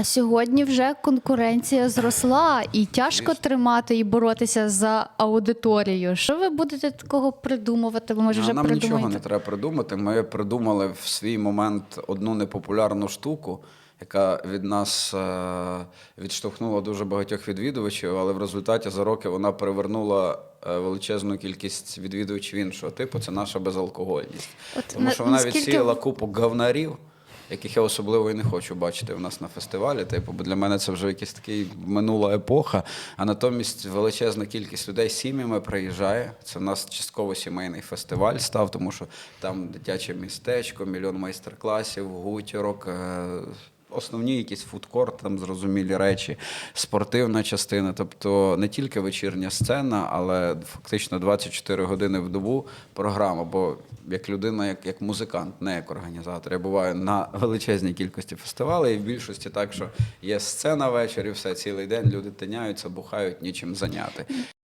А сьогодні вже конкуренція зросла, і тяжко тримати і боротися за аудиторію. Що ви будете такого придумувати? Ви може вже нам нічого не треба придумати. Ми придумали в свій момент одну непопулярну штуку, яка від нас е, відштовхнула дуже багатьох відвідувачів, але в результаті за роки вона привернула е, величезну кількість відвідувачів іншого типу. Це наша безалкогольність. От Тому що вона наскільки- відсіяла купу говнарів. Яких я особливо і не хочу бачити у нас на фестивалі. Типу, бо для мене це вже якась такий минула епоха. А натомість величезна кількість людей сім'ями приїжджає. Це в нас частково сімейний фестиваль став, тому що там дитяче містечко, мільйон майстер-класів, гутірок. Основні якісь фудкорт, там зрозумілі речі, спортивна частина, тобто не тільки вечірня сцена, але фактично 24 години в добу програма. Бо як людина, як, як музикант, не як організатор. Я буваю на величезній кількості фестивалей, і в більшості так, що є сцена ввечері, все цілий день люди тиняються, бухають, нічим зайняти.